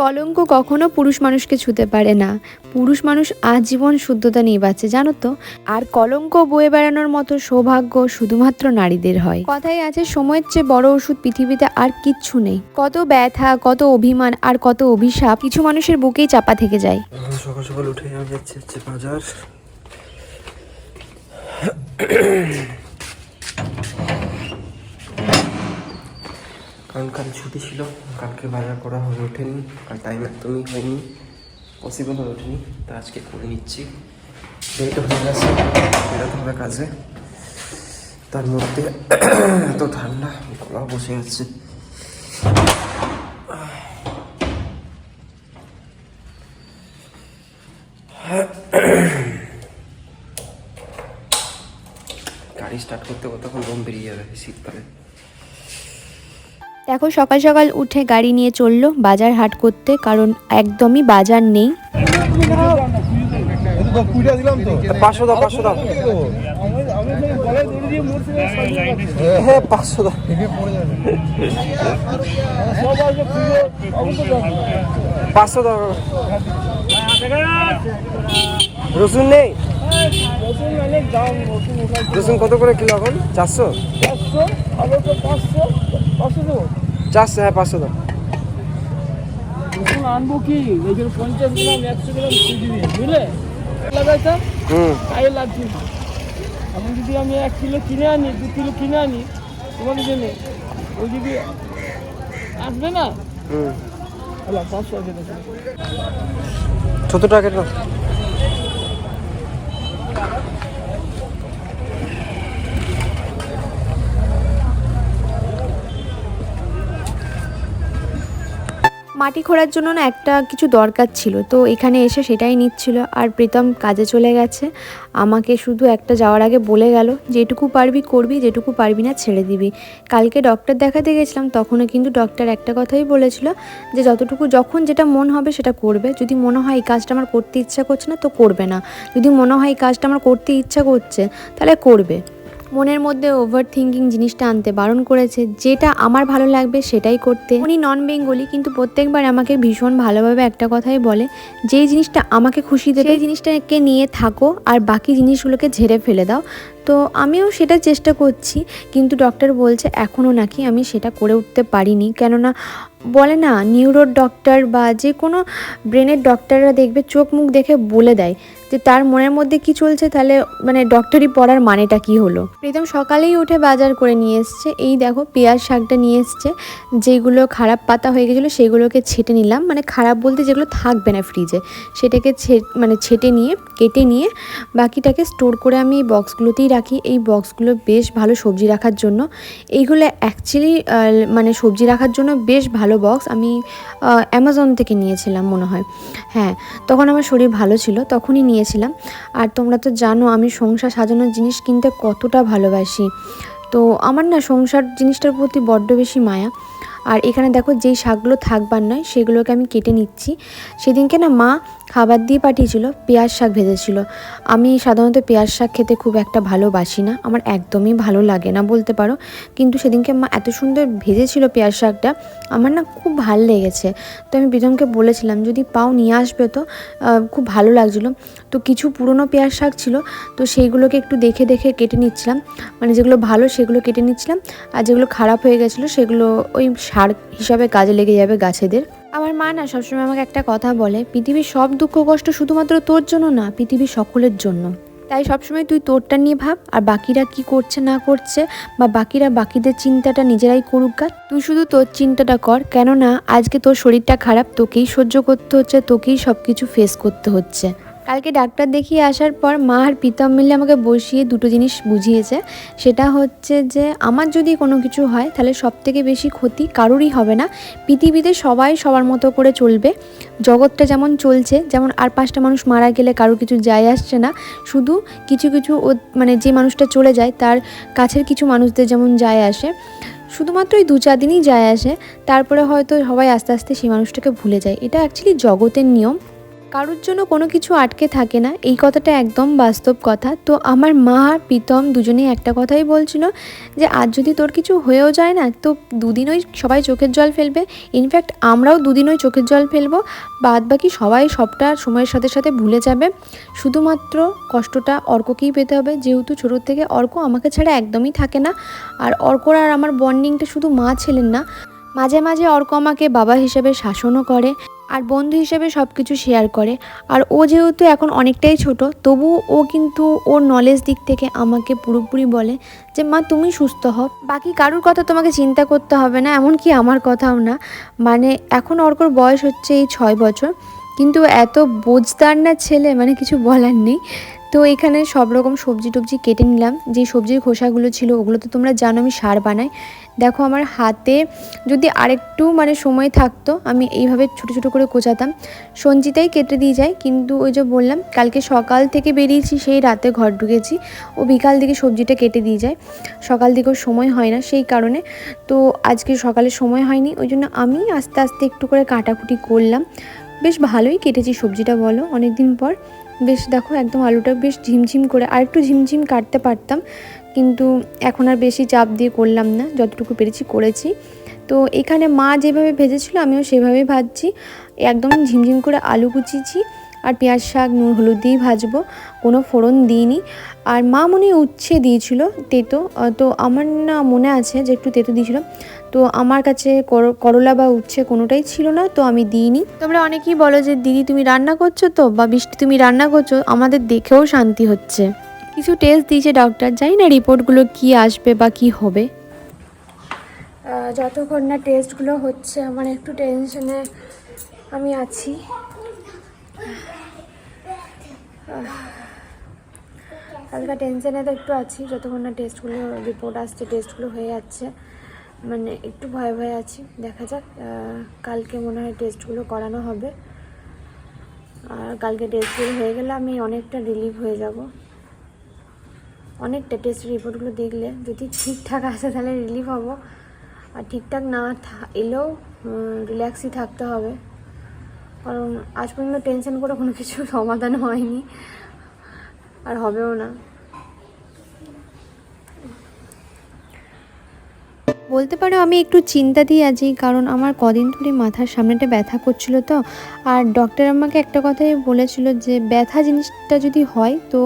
কলঙ্ক কখনো পুরুষ মানুষকে ছুতে পারে না। পুরুষ মানুষ আজীবন শুদ্ধতা নিয়ে বাঁচে, জানো তো? আর কলঙ্ক বয়ে বেড়ানোর মতো সৌভাগ্য শুধুমাত্র নারীদের হয়। কথাই আছে, সময়ের চেয়ে বড় ওষুধ পৃথিবীতে আর কিচ্ছু নেই। কত ব্যথা, কত অভিমান আর কত অভিশাপ কিছু মানুষের বুকেই চাপা থেকে যায়। সকাল সকাল উঠে বাজার। কারণ কাল ছুটি ছিল, কালকে বাজার করা হয়ে ওঠেনি, কাল টাইম একদমই হয়নি পসিবল হয়ে ওঠেনি, তা আজকে করে নিচ্ছি। লেট হয়ে গেছে, বেরোতে হবে কাজে। তার মধ্যে এত ঠান্ডা গলা বসে যাচ্ছে। গাড়ি স্টার্ট করতে কতক্ষণ দম বেরিয়ে যাবে শীতকালে? দেখো সকাল সকাল উঠে গাড়ি নিয়ে চলল বাজার হাট করতে, কারণ একদমই বাজার নেই। পাঁচশো পাঁচশো হ্যাঁ পাঁচশো পাঁচশো রসুন নেই? রসুন কত করে কিলো এখন? চারশো চারশো? হ্যাঁ পাঁচশো এখন আনব কি? এখানে পঞ্চাশ গ্রাম একশো গ্রাম সুজি বুঝলে? লাগাইতাম গায়ে লাগছে এখন যদি আমি এক কিলো কিনে আনি দু কিলো কিনে আনি তোমাদের জন্য। ওই যদি আসবে না? ছোট টাকা মাটি খোঁড়ার জন্য না একটা কিছু দরকার ছিল, তো এখানে এসে সেটাই নিচ্ছিল। আর প্রীতম কাজে চলে গেছে। আমাকে শুধু একটা যাওয়ার আগে বলে গেল, যেটুকু পারবি করবি, যেটুকু পারবি না ছেড়ে দিবি। কালকে ডক্টর দেখাতে গেছিলাম, তখনও কিন্তু ডক্টর একটা কথাই বলেছিল যে, যতটুকু যখন যেটা মন হবে সেটা করবে। যদি মনে হয় এই কাজটা আমার করতে ইচ্ছা করছে না, তো করবে না। যদি মনে হয় এই কাজটা আমার করতে ইচ্ছা করছে, তাহলে করবে। মনের মধ্যে ওভার থিঙ্কিং জিনিসটা আনতে বারণ করেছে। যেটা আমার ভালো লাগবে সেটাই করতে। উনি নন বেঙ্গলি কিন্তু প্রত্যেকবার আমাকে ভীষণ ভালোভাবে একটা কথাই বলে, যেই জিনিসটা আমাকে খুশি দেবে জিনিসটাকে নিয়ে থাকো আর বাকি জিনিসগুলোকে ঝেড়ে ফেলে দাও। তো আমিও সেটা চেষ্টা করছি, কিন্তু ডক্টর বলছে এখনও নাকি আমি সেটা করে উঠতে পারিনি। কেননা বলে না নিউরোর ডক্টর বা যে কোনো ব্রেনের ডক্টররা দেখবে চোখ মুখ দেখে বলে দেয়। যে তার মনের মধ্যে কি চলছে তাহলে মানে ডক্টরি পড়ার মানেটা কি হলো? প্রীতম সকালেই উঠে বাজার করে নিয়ে এসছে। এই দেখো, পেঁয়াজ শাকটা নিয়ে এসছে। যেগুলো খারাপ পাতা হয়ে গেছিল, সেগুলোকে ছেটে নিলাম। মানে খারাপ বলতে যেগুলো থাকবে না ফ্রিজে সেটাকে ছে- মানে ছেটে নিয়ে, কেটে নিয়ে বাকিটাকে স্টোর করে আমি এই বক্সগুলোতেই রাখি। এই বক্সগুলো বেশ ভালো সবজি রাখার জন্য। এইগুলো অ্যাকচুয়ালি মানে সবজি রাখার জন্য বেশ ভালো বক্স আমি অ্যামাজন থেকে নিয়েছিলাম মনে হয়। হ্যাঁ তখন আমার শরীর ভালো ছিল। তখনই নিয়েছিলাম আর তোমরা তো জানো আমি সংসার সাজানোর জিনিস কিনতে কতটা ভালোবাসি। তো আমার না সংসার জিনিসটার প্রতি বড্ড বেশি মায়া। আর এখানে দেখো যেই শাকগুলো থাকবার নয়, সেগুলোকে আমি কেটে নিচ্ছি। সেদিনকে না মা খাবার দিয়ে পাঠিয়েছিল, পেঁয়াজ শাক ভেজেছিল। আমি সাধারণত পেঁয়াজ শাক খেতে খুব একটা ভালোবাসি না, আমার একদমই ভালো লাগে না বলতে পারো। কিন্তু সেদিনকে মা এত সুন্দর ভেজেছিল পেঁয়াজ শাকটা, আমার না খুব ভালো লেগেছে। তো আমি প্রীতমকে বলেছিলাম, যদি পাও নিয়ে আসবে তো খুব ভালো লাগছিল। তো কিছু পুরনো পেঁয়াজ শাক ছিল, তো সেইগুলোকে একটু দেখে দেখে কেটে নিচ্ছিলাম। মানে যেগুলো ভালো সেগুলো কেটে নিচ্ছিলাম, আর যেগুলো খারাপ হয়ে গেছিল সেগুলো ওই সার হিসাবে কাজে লেগে যাবে গাছেদের। আমার মা না সবসময় আমাকে একটা কথা বলে, পৃথিবীর সব দুঃখ কষ্ট শুধুমাত্র তোর জন্য না, পৃথিবীর সকলের জন্য। তাই সবসময় তুই তোরটা নিয়ে ভাব, আর বাকিরা কি করছে না করছে, বা বাকিরা বাকিদের চিন্তাটা নিজেরাই করুক গা। তুই শুধু তোর চিন্তাটা কর, কেননা আজকে তোর শরীরটা খারাপ, তোকেই সহ্য করতে হচ্ছে, তোকেই সব কিছু ফেস করতে হচ্ছে। কালকে ডাক্তার দেখিয়ে আসার পর মা আর প্রীতম মিলে আমাকে বসিয়ে দুটো জিনিস বুঝিয়েছে। সেটা হচ্ছে যে, আমার যদি কোনো কিছু হয়, তাহলে সব থেকে বেশি ক্ষতি কারোরই হবে না। পৃথিবীতে সবাই সবার মতো করে চলবে। জগৎটা যেমন চলছে, যেমন আর পাঁচটা মানুষ মারা গেলে কারোর কিছু যায় আসছে না। শুধু কিছু কিছু মানে যে মানুষটা চলে যায়, তার কাছের কিছু মানুষদের যেমন যায় আসে। শুধুমাত্র ওই দু চার দিনই যায় আসে। তারপরে হয়তো সবাই আস্তে আস্তে সেই মানুষটাকে ভুলে যায়। এটা অ্যাকচুয়ালি জগতের নিয়ম। কারোর জন্য কোনো কিছু আটকে থাকে না। এই কথাটা একদম বাস্তব কথা। তো আমার মা আর প্রীতম দুজনেই একটা কথাই বলছিল যে, আজ যদি তোর কিছু হয়েও যায় না, তো দুদিন ওই সবাই চোখের জল ফেলবে। ইনফ্যাক্ট আমরাও দুদিন ওই চোখের জল ফেলব। বাদ বাকি সবাই সবটা সময়ের সাথে সাথে ভুলে যাবে। শুধুমাত্র কষ্টটা অর্ককেই পেতে হবে। যেহেতু ছোটোর থেকে অর্ক আমাকে ছাড়া একদমই থাকে না। আর অর্কর আর আমার বন্ডিংটা শুধু মা ছেলের না। মাঝে মাঝে অর্ক আমাকে বাবা হিসেবে শাসনও করে। আর বন্ধু হিসেবে সব কিছু শেয়ার করে। আর ও যেহেতু এখন অনেকটাই ছোট, তবু ও কিন্তু ওর নলেজ দিক থেকে আমাকে পুরোপুরি বলে যে, মা, তুমি সুস্থ হও। বাকি কারুর কথা তোমাকে চিন্তা করতে হবে না এমন কি আমার কথাও না। মানে এখন অর্কর বয়স হচ্ছে এই ছয় বছর। কিন্তু এত বোঝদার না ছেলে মানে কিছু বলার নেই। তো এখানে সব রকম সবজি টবজি কেটে নিলাম। যে সবজির খোসাগুলো ছিল ওগুলো তো তোমরা জানো আমি সার বানাই। দেখো আমার হাতে যদি আরেকটু মানে সময় থাকতো, আমি এইভাবে ছোটো ছোটো করে কোচাতাম। সঞ্চিতাই কেটে দিয়ে যায়, কিন্তু ওই যে বললাম, কালকে সকাল থেকে বেরিয়েছি, সেই রাতে ঘর ঢুকেছি। ও বিকাল দিকে সবজিটা কেটে দিয়ে যায়। সকাল দিকেও সময় হয় না সেই কারণে। তো আজকে সকালে সময় হয়নি, ওই জন্য আমি আস্তে আস্তে একটু করে কাটাকুটি করলাম। বেশ ভালোই কেটেছি সবজিটা বলো অনেক দিন পর। বেশ, দেখো একদম আলুটা বেশ ঝিমঝিম করে আর একটু ঝিমঝিম কাটতে পারতাম, কিন্তু এখন আর বেশি চাপ দিয়ে করলাম না, যতটুকু পেরেছি করেছি। তো এখানে মা যেভাবে ভেজেছিল, আমিও সেভাবেই ভাজছি। একদম ঝিমঝিম করে আলু কুচিয়েছি। আর পেঁয়াজ শাক, নুন, হলুদ দিয়েই ভাজবো। কোনো ফোড়ন দিইনি। আর মা মনে উচ্ছে দিয়েছিল তেতো। তো আমার না মনে আছে যে একটু তেতো দিয়েছিল। তো আমার কাছে কর- করলা বা উচ্ছে কোনোটাই ছিল না, তো আমি দিইনি। তোমরা অনেকেই বলো যে, দিদি, তুমি রান্না করছ তো? বা, বৃষ্টি, তুমি রান্না করছ? আমাদের দেখেও শান্তি হচ্ছে। কিছু টেস্ট দিয়েছে ডক্টর জানি না রিপোর্টগুলো কি আসবে বা কি হবে। যতক্ষণ না টেস্টগুলো হচ্ছে, আমার একটু টেনশনে আমি আছি। হালকা টেনশনে তো একটু আছি, যতক্ষণ না টেস্টগুলো রিপোর্ট আসছে টেস্টগুলো হয়ে যাচ্ছে। মানে একটু ভয় ভয় আছি, দেখা যাক কালকে মনে হয় টেস্টগুলো করানো হবে। আর কালকে টেস্টগুলো হয়ে গেলে আমি অনেকটা রিলিভ হয়ে যাব। অনেকটা টেস্ট রিপোর্টগুলো দেখলে, যদি ঠিকঠাক আসে তাহলে রিলিভ হব। আর ঠিকঠাক না এলেও রিল্যাক্সই থাকতে হবে। কারণ আজ পর্যন্ত টেনশন করে কোনো কিছু সমাধান হয়নি। আর হবেও না। বলতে পারো, আমি একটু চিন্তাতেই আছি, কারণ আমার কদিন ধরে মাথার সামনেটা ব্যথা করছিল তো। আর ডক্টর আমাকে একটা কথাই বলেছিল যে, ব্যথা জিনিসটা যদি হয় তো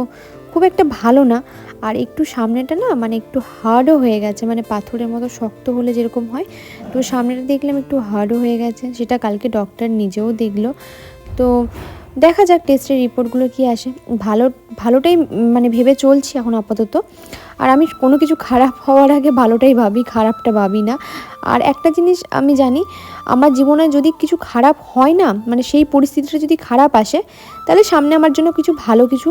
খুব একটা ভালো না। আর একটু সামনেটা না মানে একটু হার্ডও হয়ে গেছে মানে পাথরের মতো শক্ত হলে যেরকম হয়। তো সামনেটা দেখলাম একটু হার্ডও হয়ে গেছে, সেটা কালকে ডক্টর নিজেও দেখল। তো দেখা যাক টেস্টের রিপোর্টগুলো কি আসে। ভালো ভালোটাই মানে ভেবে চলছি এখন আপাতত। আর আমি কোনো কিছু খারাপ হওয়ার আগে ভালোটাই ভাবি, খারাপটা ভাবি না। আর একটা জিনিস আমি জানি, আমার জীবনে যদি কিছু খারাপ হয় না মানে সেই পরিস্থিতিটা যদি খারাপ আসে, তাহলে সামনে আমার জন্য কিছু ভালো কিছু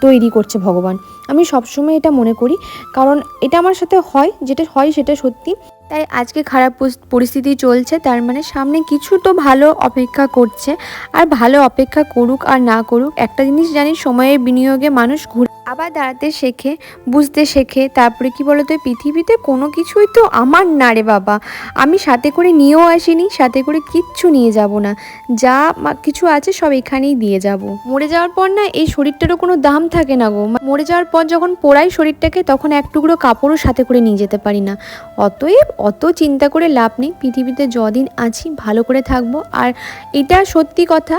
তৈরি করছে ভগবান। আমি সবসময় এটা মনে করি। কারণ এটা আমার সাথে হয়, যেটা হয় সেটা সত্যি। তাই আজকে খারাপ পরিস্থিতি চলছে। তার মানে সামনে কিছু তো ভালো অপেক্ষা করছে। আর ভালো অপেক্ষা করুক আর না করুক, একটা জিনিস জানি সময়ের বিনিয়োগে মানুষ ঘুরে আবার দাঁড়াতে শেখে, বুঝতে শেখে, তারপরে কি বলতো পৃথিবীতে কোনো কিছুই তো আমার না রে বাবা। আমি সাথে করে নিয়েও আসিনি, সাথে করে কিচ্ছু নিয়ে যাব না। যা কিছু আছে সব এখানেই দিয়ে যাব। মরে যাওয়ার পর না, এই শরীরটারও কোনো দাম থাকে না গো। মরে যাওয়ার পর যখন পোড়াই শরীরটাকে, তখন এক টুকরো কাপড়ও সাথে করে নিয়ে যেতে পারি না। অতএব অত চিন্তা করে লাভ নেই, পৃথিবীতে যদিন আছি, ভালো করে থাকব। আর এটা সত্যি কথা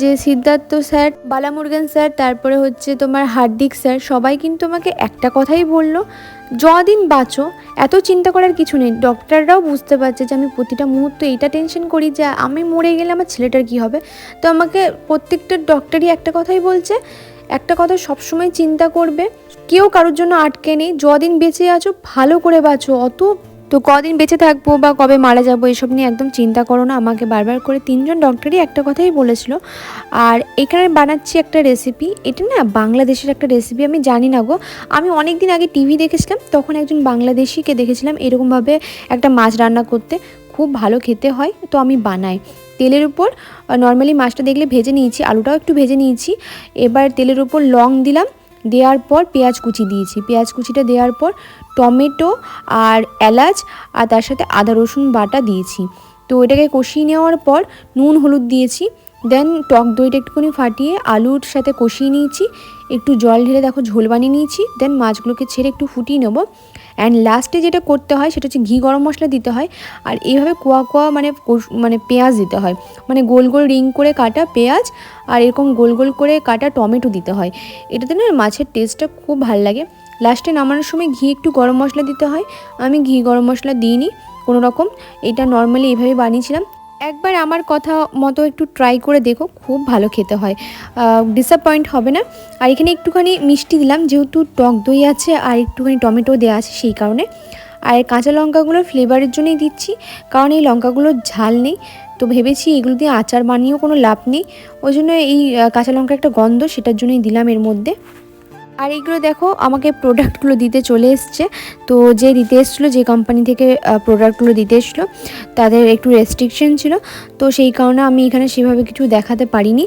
যে সিদ্ধার্থ স্যার, বালামুরগান স্যার, তারপরে হচ্ছে তোমার হার্দিক স্যার সবাই কিন্তু আমাকে একটা কথাই বলল, যদিন বাঁচো, এত চিন্তা করার কিছু নেই। ডক্টররাও বুঝতে পারছে যে আমি প্রতিটা মুহূর্তে এইটা টেনশন করি যে আমি মরে গেলে আমার ছেলেটার কি হবে। তো আমাকে প্রত্যেকটা ডক্টরই একটা কথাই বলছে, একটা কথা সবসময় চিন্তা করবে, কেউ কারোর জন্য আটকে নেই। যদিন বেঁচে আছো, ভালো করে বাঁচো, অত তো কদিন বেঁচে থাকব বা কবে মারা যাব এসব নিয়ে একদম চিন্তা করো না। আমাকে বারবার করে তিনজন ডক্টরই একটা কথাই বলেছিল। আর এখানে বানাচ্ছি একটা রেসিপি এটা না বাংলাদেশের একটা রেসিপি আমি জানি না গো। আমি অনেক দিন আগে টিভি দেখেছিলাম, তখন একজন বাংলাদেশিকে দেখেছিলাম এরকমভাবে একটা মাছ রান্না করতে। খুব ভালো খেতে হয়, তো আমি বানাই। তেলের উপর নর্মালি মাছটা দেখলে ভেজে নিয়েছি, আলুটাও একটু ভেজে নিয়েছি। এবার তেলের উপর লং দিলাম, দেওয়ার পর পেঁয়াজ কুচি দিয়েছি। পেঁয়াজ কুচিটা দেওয়ার পর টমেটো আর এলাচ আর তার সাথে আদা, রসুন বাটা দিয়েছি। তো এটাকে কষিয়ে নেওয়ার পর নুন, হলুদ দিয়েছি। দেন টক দইটা একটুখানি ফাটিয়ে আলুর সাথে কষিয়ে নিয়েছি। একটু জল ঢেলে দেখো ঝোল বানিয়ে নিয়েছি। দেন মাছগুলোকে ছেড়ে একটু ফুটিয়ে নেব। অ্যান্ড লাস্টে যেটা করতে হয় সেটা হচ্ছে ঘি গরম মশলা দিতে হয়। আর এইভাবে কোয়া কোয়া মানে মানে পেঁয়াজ দিতে হয়। মানে গোল গোল রিং করে কাটা পেঁয়াজ আর এরকম গোল গোল করে কাটা টমেটো দিতে হয়। এটাতে না মাছের টেস্টটা খুব ভালো লাগে। লাস্টে নামানোর সময় ঘি একটু গরম মশলা দিতে হয়। আমি ঘি গরম মশলা দিইনি, কোনো রকম। এটা নর্মালি এইভাবে বানিয়েছিলাম। একবার আমার কথা মতো একটু ট্রাই করে দেখো, খুব ভালো খেতে হয়। ডিসঅ্যাপয়েন্ট হবে না। আর এখানে একটুখানি মিষ্টি দিলাম, যেহেতু টক দই আছে আর একটুখানি টমেটো দেওয়া আছে সেই কারণে। আর কাঁচা লঙ্কাগুলো ফ্লেভারের জন্যই দিচ্ছি, কারণ এই লঙ্কাগুলোর ঝাল নেই। তো ভেবেছি এগুলো দিয়ে আচার বানিয়েও কোনো লাভ নেই। ওই জন্য এই কাঁচা লঙ্কার একটা গন্ধ সেটার জন্যই দিলাম এর মধ্যে। আর এইগুলো দেখো, আমাকে প্রোডাক্টগুলো দিতে চলে এসছে। তো যে দিতে এসছিলো, যে কোম্পানি থেকে প্রোডাক্টগুলো দিতে এসছিলো, তাদের একটু রেস্ট্রিকশন ছিল। তো সেই কারণে আমি এখানে সেভাবে কিছু দেখাতে পারিনি।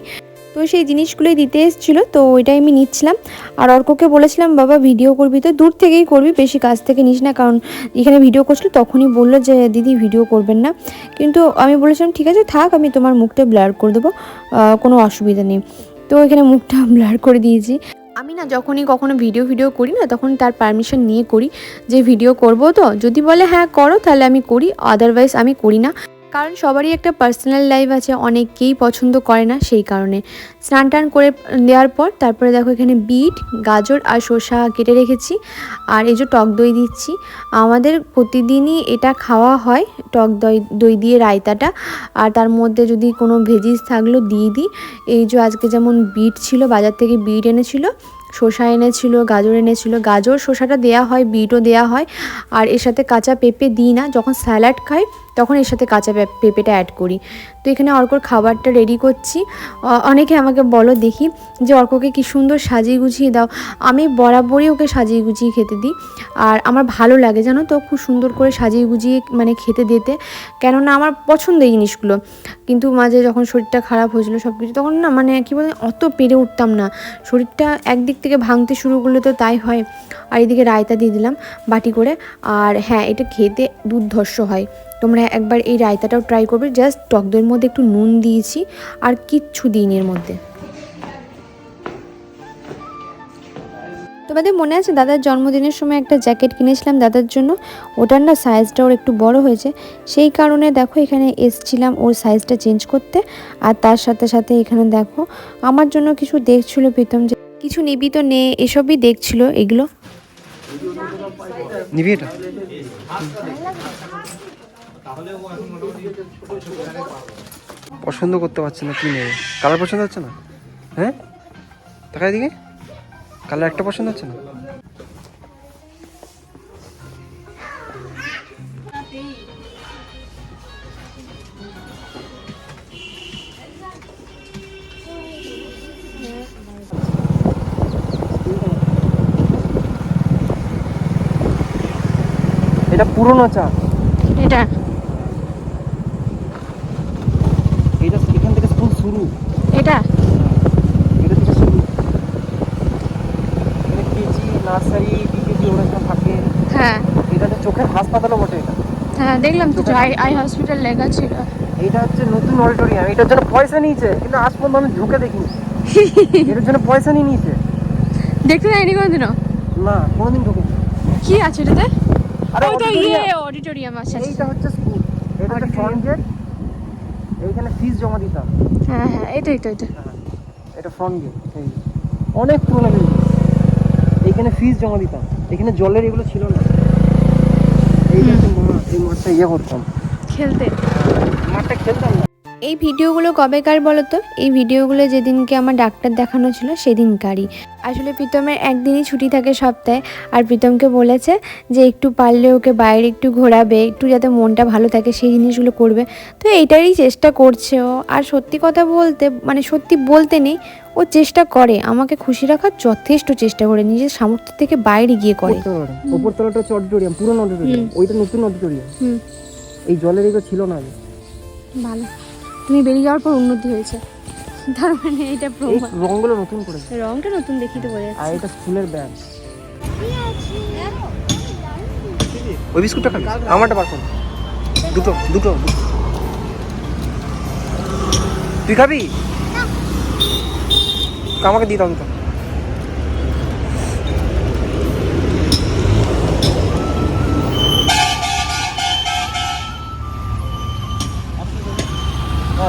তো সেই জিনিসগুলোই দিতে এসেছিল, তো ওইটাই আমি নিচ্ছিলাম। আর অর্ককে বলেছিলাম, বাবা ভিডিও করবি তো, দূর থেকেই করবি, বেশি কাছ থেকে নিস না। কারণ এখানে ভিডিও করছিল, তখনই বলল যে, দিদি ভিডিও করবেন না। কিন্তু আমি বলেছিলাম, ঠিক আছে, থাক, আমি তোমার মুখটা ব্লার করে দেবো কোনো অসুবিধা নেই। তো এখানে মুখটা ব্লার করে দিয়েছি। আমি না যখনই কখনো ভিডিও ভিডিও করি না, তখন তার পারমিশন নিয়ে করি যে ভিডিও করব তো। যদি বলে হ্যাঁ করো, তাহলে আমি করি আদারওয়াইজ আমি করি না। কারণ সবারই একটা পার্সোনাল লাইফ আছে, অনেকেই পছন্দ করে না সেই কারণে। স্নান টান করে দেওয়ার পর তারপরে দেখো এখানে বিট, গাজর আর শসা কেটে রেখেছি। আর এই যে টক দই দিচ্ছি। আমাদের প্রতিদিনই এটা খাওয়া হয় টক দই দই দিয়ে রায়তাটা। আর তার মধ্যে যদি কোনো ভেজিস থাকল দিয়ে দিই। এই যে আজকে যেমন বিট ছিল, বাজার থেকে বিট এনেছিল শসা এনেছিল, গাজর এনেছিল। গাজর শসাটা দেয়া হয়, বিটও দেয়া হয়। আর এর সাথে কাঁচা পেঁপে দিই না, যখন স্যালাড খাই তখন এর সাথে কাঁচা পেঁপেটা অ্যাড করি। তো এখানে অর্কর খাবারটা রেডি করছি। অনেকে আমাকে বলো দেখি যে অর্ককে কি সুন্দর সাজিয়ে গুছিয়ে দাও। আমি বরাবরই ওকে সাজিয়ে গুছিয়ে খেতে দিই। আর আমার ভালো লাগে, জানো তো, খুব সুন্দর করে সাজিয়ে গুছিয়ে মানে খেতে দিতে। কেননা আমার পছন্দ এই জিনিসগুলো। কিন্তু মাঝে যখন শরীরটা খারাপ হয়েছিল সব কিছু তখন না মানে কী বলে, অত পেরে উঠতাম না। শরীরটা একদিক থেকে ভাঙতে শুরু করলে তো তাই হয়। আর এদিকে রায়তা দিয়ে দিলাম বাটি করে। আর হ্যাঁ এটা খেতে দুর্ধর্ষ হয়। তোমরা একবার এই রায়তাটাও ট্রাই করবে। জাস্ট টক দইয়ের মধ্যে একটু নুন দিয়েছি আর কিচ্ছু দিইনি এর মধ্যে। তোমাদের মনে আছে দাদার জন্মদিনের সময় একটা জ্যাকেট কিনেছিলাম দাদার জন্য? ওটার না সাইজটা ওর একটু বড় হয়েছে। সেই কারণে দেখো এখানে এসছিলাম ওর সাইজটা চেঞ্জ করতে। আর তার সাথে সাথে এখানে দেখো আমার জন্য কিছু দেখছিল প্রীতম যে কিছু নিবি তো নে, এসবই দেখছিল এগুলো। নিবি এটা? পছন্দ করতে পারছে না কি নেবে কালার পছন্দ হচ্ছে না? হ্যাঁ? তাকায় দিকে কালার একটা পছন্দ হচ্ছে না? এটা পুরনো চা। এটা এখান থেকে স্কুল শুরু এটা এটা থেকে শুরু এখানে কেজি নার্সারি বিকেজি ওরা সব থাকে হ্যাঁ এটা হচ্ছে চোখের হাসপাতালও বটে এটা। হ্যাঁ দেখলাম তো আই আই হসপিটাল লেখা ছিল এইটা হচ্ছে নতুন অডিটোরিয়াম। এটার জন্য পয়সা নিয়েছে কিন্তু আজ পর্যন্ত আমি ঢুকে দেখিনি। এটার জন্য পয়সা নিয়ে নিয়েছে। দেখতে যাইনি কোনোদিনও? না কোনোদিন ঢুকেনি কি আছে এটাতে? আরে তো। ইয়ে অডিটোরিয়াম। আছে আছে। এইটা হচ্ছে স্কুল। এটা হচ্ছে ফ্রন্ট গেট এইখানে ফিস জমা দিতাম হ্যাঁ হ্যাঁ এটাই তো এটা। এটা ফ্রন্ট গেট অনেক পুরোনো বিল্ডিং এইখানে ফিস জমা দিতাম এখানে জলের এগুলো ছিল না। এই মাঠটা ইয়ে করতাম। খেলতে। মাঠটা খেলতাম না? এই ভিডিওগুলো কবেকার বলো তো এই ভিডিওগুলো যেদিনকে আমার ডাক্তার দেখানো ছিল সেদিনকারই। আসলে প্রীতমের একদিনই ছুটি থাকে সপ্তাহে আর প্রীতমকে বলেছে যে একটু পারলে ওকে বাইরে একটু ঘোরাবে একটু যাতে মনটা ভালো থাকে সেই জিনিসগুলো করবে। তো এইটারই চেষ্টা করছে ও। আর সত্যি কথা বলতে মানে সত্যি বলতে নেই ও চেষ্টা করে। আমাকে খুশি রাখার যথেষ্ট চেষ্টা করে নিজের সামর্থ্য থেকে বাইরে গিয়ে করে। উপর তলাটা হচ্ছে অডিটোরিয়াম পুরনো অডিটোরিয়াম ওইটা নতুন অডিটোরিয়াম এই জলের ছিল না ভালো। তুমি বেরিয়ে যাওয়ার পর উন্নতি হয়েছে। তার মানে এটা প্রমাণ। রংগুলো নতুন করে রংটা নতুন দেখি তো বোঝা আর এটা স্কুলের ব্যাগ। ওই বিস্কুটটা খাবি? আমারটা বার কর। দুটো দুটো তুই খাবি? আমাকে দিয়ে দাও দুটো।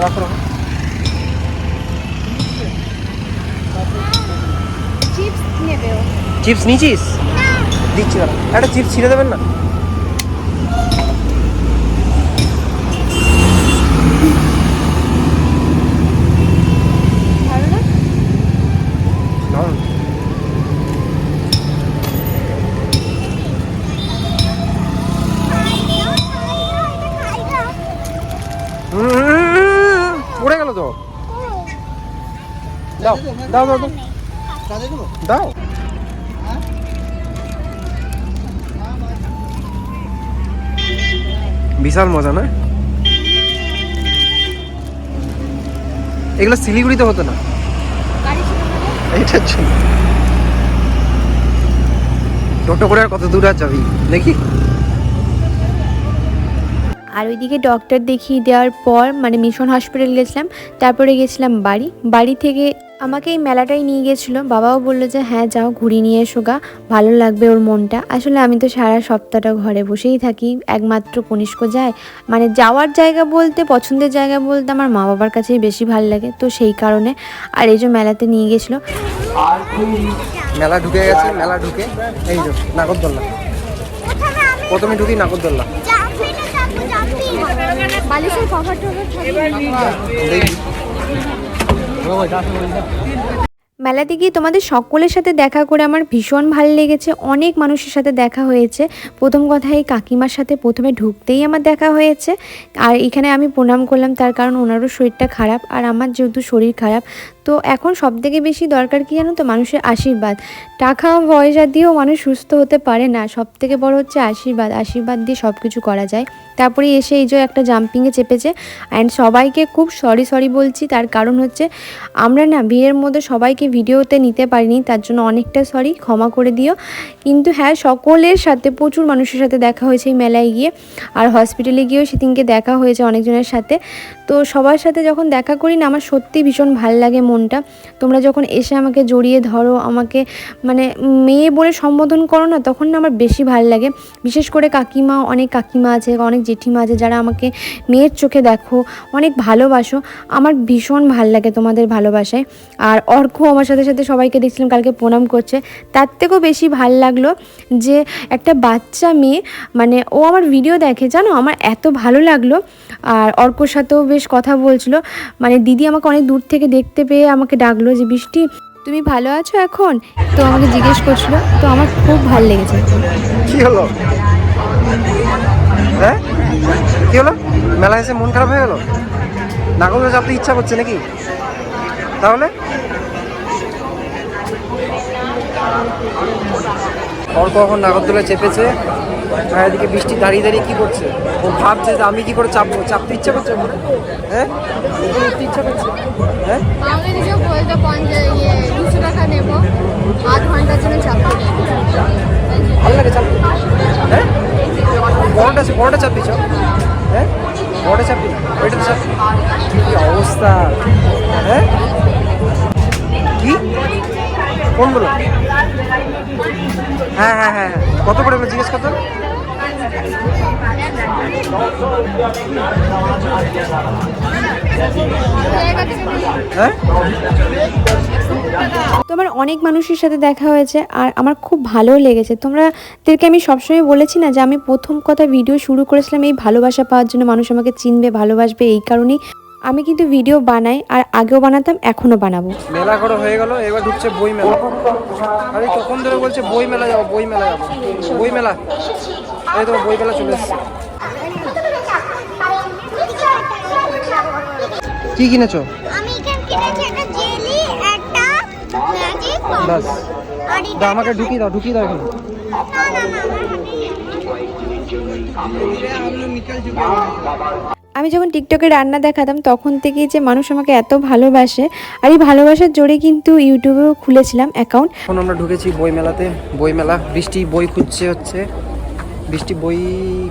রাখো রাখো। চিপস ও চিপস নিয়েছিস? দিচ্ছি দাঁড়া। একটা চিপস ছিঁড়ে দেবেন না? দাও দাও দাও দাও। বিশাল মজা না? এগুলো শিলিগুড়িতে হতো না। জন্য। টোটো করে আর কত দূর আর যাবি? দেখি। আর ওইদিকে ডক্টর দেখিয়ে দেওয়ার পর মানে মিশন হসপিটাল গেছিলাম তারপরে গেছিলাম বাড়ি। বাড়ি থেকে আমাকে এই মেলাটাই নিয়ে গেছিল। বাবাও বলল যে হ্যাঁ যাও ঘুরিয়ে নিয়ে এসো গা ভালো লাগবে ওর মনটা। আসলে আমি তো সারা সপ্তাহটা ঘরে বসেই থাকি একমাত্র কনিষ্ক যায়। মানে যাওয়ার জায়গা বলতে পছন্দের জায়গা বলতে আমার মা বাবার কাছেই বেশি ভালো লাগে। তো সেই কারণে আর এই যে মেলাতে নিয়ে গেছিল। মেলা ঢুকে গেছে মেলা ঢুকে এই যে নাগরদোল্লা। প্রথমে ঢুকি নাগরদোল্লা। বালিশের কভার টভার 给我一下给我一下。মেলাতে গিয়ে তোমাদের সকলের সাথে দেখা করে আমার ভীষণ ভালো লেগেছে। অনেক মানুষের সাথে দেখা হয়েছে। প্রথম কথা, এই কাকিমার সাথে প্রথমে ঢুকতেই আমার দেখা হয়েছে। আর এখানে আমি প্রণাম করলাম, তার কারণ ওনারও শরীরটা খারাপ আর আমার যেহেতু শরীর খারাপ। তো এখন সব থেকে বেশি দরকার কি জানো তো, মানুষের আশীর্বাদ। টাকা, পয়সা দিয়েও মানুষ সুস্থ হতে পারে না। সব থেকে বড় হচ্ছে আশীর্বাদ। আশীর্বাদ দিয়ে সব কিছু করা যায়। তারপরে এসে এই যে একটা জাম্পিংয়ে চেপেছে। অ্যান্ড সবাইকে খুব সরি সরি বলছি। তার কারণ হচ্ছে, আমরা না বিয়ের মধ্যে সবাইকে ভিডিওতে নিতে পারিনি, তার জন্য অনেকটা সরি ক্ষমা করে দিও। কিন্তু হ্যাঁ সকলের সাথে, প্রচুর মানুষের সাথে দেখা হয়েছে এই মেলায় গিয়ে। আর হসপিটালে গিয়েও সেদিনকে দেখা হয়েছে অনেকজনের সাথে। তো সবার সাথে যখন দেখা করি না, আমার সত্যি ভীষণ ভালো লাগে মনটা। তোমরা যখন এসে আমাকে জড়িয়ে ধরো, আমাকে মানে মেয়ে বলে সম্বোধন করো না, তখন না আমার বেশি ভালো লাগে। বিশেষ করে কাকিমা, অনেক কাকিমা আছে, অনেক জেঠিমা আছে, যারা আমাকে মেয়ের চোখে দেখো, অনেক ভালোবাসো। আমার ভীষণ ভালো লাগে তোমাদের ভালোবাসায়। আর অর্ক আমার সাথে সাথে সবাইকে দেখছিলাম, কালকে প্রণাম করছে। তার থেকেও বেশি ভালো লাগল যে একটা বাচ্চা মেয়ে মানে ও আমার ভিডিও দেখে, জানো? আমার এত ভালো লাগল। আর অর্কর সাথেও বেশ কথা বলছিল। মানে দিদি আমাকে অনেক দূর থেকে দেখতে পেয়ে আমাকে ডাকলো যে, বৃষ্টি, তুমি ভালো আছো এখন? তো আমাকে জিজ্ঞেস করছিল। তো আমার খুব ভালো লেগেছে। কি হলো? হ্যাঁ? কি হলো? মেলা এসে মন খারাপ হয়ে গেল? নাগরদোলা চাপতে ইচ্ছা করছে নাকি? তাহলে? ওর এখন নাগরদোলা চেপেছে। আর এদিকে বৃষ্টি দাঁড়িয়ে দাঁড়িয়ে কি করছে? ও ভাবছে যে আমি কি করে চাপবো? চাপতে ইচ্ছা করছে? ওর? হ্যাঁ উঠতে ইচ্ছা করছে? হ্যাঁ? ইয়ে দুশো টাকা নেব। আধ ঘণ্টার জন্য চাপতে ভালো লাগে চাপতে? হ্যাঁ? বড়টা বড়টা হ্যাঁ? বড়টা চাপবি ওইটা তো চাপবি কি অবস্থা? হ্যাঁ? কি? কোনগুলো হ্যাঁ হ্যাঁ হ্যাঁ হ্যাঁ। কত করে জিজ্ঞেস হ্যাঁ? তোমার অনেক মানুষের সাথে দেখা হয়েছে আর আমার খুব ভালো লেগেছে। তোমরাদেরকে আমি সবসময় বলেছি না যে আমি প্রথম কথা ভিডিও শুরু করেছিলাম এই ভালোবাসা পাওয়ার জন্য মানুষ আমাকে চিনবে, ভালোবাসবে এই কারণেই। আমি কিন্তু ভিডিও বানাই আর আগেও বানাতাম এখনও বানাবো। মেলা করো হয়ে গেল এবার ঢুকছে বই মেলা আরে তখন ধরে বলছে বই মেলা যাব বই মেলা যাব। বই মেলা এই তো বই মেলা চলে এসছে। কি কিনেছো? আমি এখানে কিনেছি একটা জেলি একটা ম্যাজিক বাস আর দা আমাকে ঢুকিয়ে দাও ঢুকিয়ে দাও এখানে। আমি যখন টিকটকে রান্না দেখাতাম তখন থেকেই যে মানুষ আমাকে এত ভালোবাসে আর এই ভালোবাসার জোরে কিন্তু ইউটিউবেও খুলেছিলাম অ্যাকাউন্ট এখন আমরা ঢুকেছি বই মেলাতে বই মেলা বৃষ্টি বই খুঁজছে হচ্ছে। বৃষ্টি বই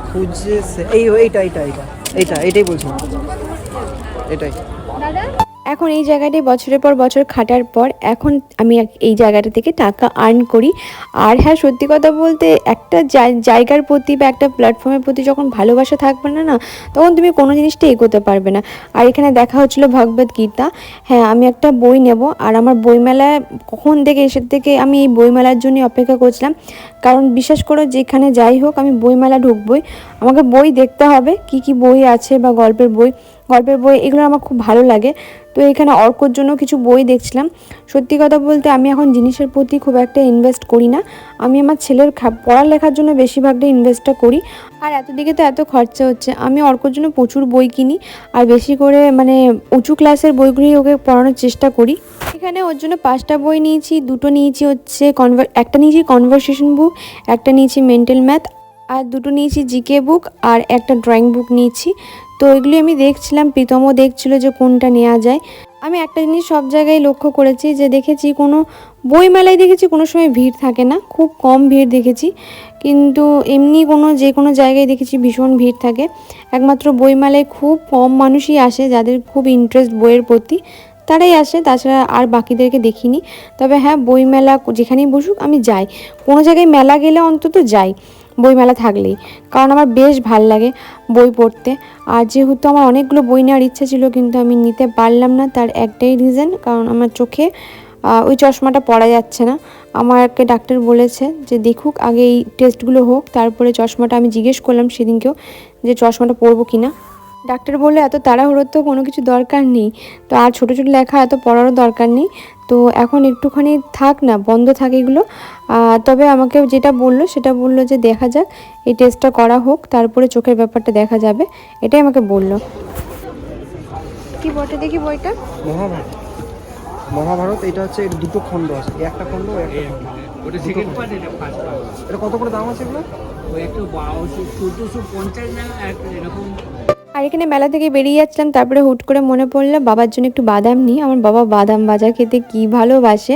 খুঁজছে এই এইটা এইটা এইটা এইটা এটাই বলছি। এটাই। এখন এই জায়গাটায় বছরের পর বছর খাটার পর এখন আমি এই জায়গাটা থেকে টাকা আর্ন করি। আর হ্যাঁ সত্যি কথা বলতে একটা জায়গার প্রতি বা একটা প্ল্যাটফর্মের প্রতি যখন ভালোবাসা থাকবে না না, তখন তুমি কোনো জিনিসটা এগোতে পারবে না। আর এখানে দেখা হচ্ছিল ভগবত গীতা। হ্যাঁ আমি একটা বই নেব। আর আমার বইমেলায় কখন থেকে এসে থেকে আমি এই বইমেলার জন্য অপেক্ষা করছিলাম। কারণ বিশ্বাস করো, যেখানে যাই হোক, আমি বইমেলা ঢুকবই। আমাকে বই দেখতে হবে, কি কি বই আছে বা গল্পের বই। গল্পের বই, এগুলো আমার খুব ভালো লাগে। তো এখানে অর্কর জন্য কিছু বই দেখছিলাম। সত্যি কথা বলতে আমি এখন জিনিসের প্রতি খুব একটা ইনভেস্ট করি না। আমি আমার ছেলের পড়ালেখার জন্য বেশিরভাগটা ইনভেস্টটা করি। আর এত দিকে তো এত খরচা হচ্ছে। আমি অর্কর জন্য প্রচুর বই কিনি। আর বেশি করে মানে উঁচু ক্লাসের বইগুলি ওকে পড়ানোর চেষ্টা করি। এখানে ওর জন্য পাঁচটা বই নিয়েছি। দুটো নিয়েছি হচ্ছে কনভার একটা নিয়েছি কনভারসেশন বুক একটা নিয়েছি মেন্টাল ম্যাথ আর দুটো নিয়েছি জিকে বুক আর একটা ড্রয়িং বুক নিয়েছি। তো এগুলি আমি দেখছিলাম, প্রীতমও দেখছিল যে কোনটা নেওয়া যায়। আমি একটা জিনিস সব জায়গায় লক্ষ্য করেছি যে দেখেছি কোনো বইমেলায় দেখেছি কোনো সময় ভিড় থাকে না, খুব কম ভিড় দেখেছি। কিন্তু এমনি কোনো যে কোনো জায়গায় দেখেছি ভীষণ ভিড় থাকে। একমাত্র বইমেলায় খুব কম মানুষই আসে যাদের খুব ইন্টারেস্ট বইয়ের প্রতি, তারাই আসে, তাছাড়া আর বাকিদেরকে দেখিনি। তবে হ্যাঁ বইমেলা যেখানেই বসুক আমি যাই। কোনো জায়গায় মেলা গেলে অন্তত যাই। বইমেলা থাকলেই। কারণ আমার বেশ ভালো লাগে বই পড়তে। আর যেহেতু আমার অনেকগুলো বই নেওয়ার ইচ্ছা ছিল, কিন্তু আমি নিতে পারলাম না তার একটাই রিজন কারণ আমার চোখে ওই চশমাটা পড়া যাচ্ছে না। আমাকে ডাক্তার বলেছে যে, দেখুক, আগে এই টেস্টগুলো হোক, তারপরে চশমাটা, আমি জিজ্ঞেস করলাম সেদিনকেও যে, চশমাটা পরবো কি না ডাক্তার বললে এত তাড়াহুড়োর তো কোনো কিছু দরকার নেই। তো আর ছোটো ছোটো লেখা এত পড়ারও দরকার নেই। তো এখন একটুখানি থাক না বন্ধ থাক এগুলো। তবে আমাকে যেটা বলল সেটা বলল যে দেখা যাক এই টেস্টটা করা হোক তারপরে চোখের ব্যাপারটা দেখা যাবে। এটাই আমাকে বলল। কি বটে দেখি বইটা? মহাভারত। মহাভারত এটা হচ্ছে এর দুটো খণ্ড আছে। এই একটা খণ্ড ওই একটা খণ্ড। ওটা সেকেন্ড পার্ট এটা ফার্স্ট পার্ট এটা কত করে দাম আছে এগুলো? ওই একটু চোদ্দোশো পঞ্চাশ না এরকম। আর এখানে মেলা থেকে বেরিয়ে যাচ্ছিলাম, তারপরে হুট করে মনে পড়ল, বাবার জন্য একটু বাদাম নিই। আমার বাবা বাদাম ভাজা খেতে কী ভালোবাসে।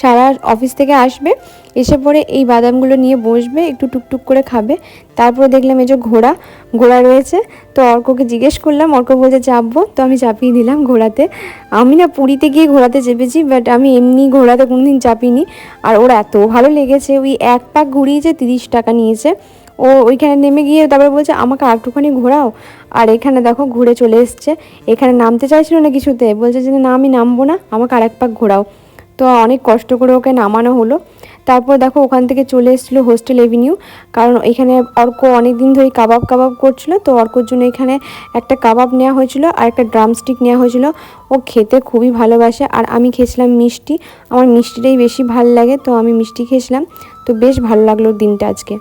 সারা অফিস থেকে আসবে, এসে পরে এই বাদামগুলো নিয়ে বসবে, একটু টুকটুক করে খাবে। তারপরে দেখলাম এই যে ঘোড়া ঘোড়া রয়েছে। তো অর্ককে জিজ্ঞেস করলাম, অর্ক বলছে, চাপবো? তো আমি চাপিয়ে দিলাম ঘোড়াতে। আমি না পুরীতে গিয়ে ঘোড়াতে চেপেছি বাট আমি এমনি ঘোড়াতে কোনোদিন চাপিনি। আর ওর এত ভালো লেগেছে, ওই এক পাক ঘুরিয়েছে, তিরিশ টাকা নিয়েছে। ও ওইখানে নেমে গিয়ে তারপরে বলছে, আমাকে আর একটুখানি ঘোরাও। আর এখানে দেখো ঘুরে চলে এসছে। এখানে নামতে চাইছিল না কিছুতে। বলছে যে, না আমি নামবো না, আমাকে আর এক পাক ঘোরাও। তো অনেক কষ্ট করে ওকে নামানো হলো। তারপর দেখো ওখান থেকে চলে এসেছিল হোস্টেল এভিনিউ। কারণ এখানে অর্ক অনেক দিন ধরে কাবাব কাবাব করছিল। তো অর্কর জন্য এখানে একটা কাবাব নেওয়া হয়েছিল আর একটা ড্রামস্টিক নেওয়া হয়েছিল। ও খেতে খুবই ভালোবাসে আর আমি খেয়েছিলাম মিষ্টি। আমার মিষ্টিটাই বেশি ভালো লাগে, তো আমি মিষ্টি খেয়েছিলাম। তো বেশ ভালো লাগল দিনটা আজকে।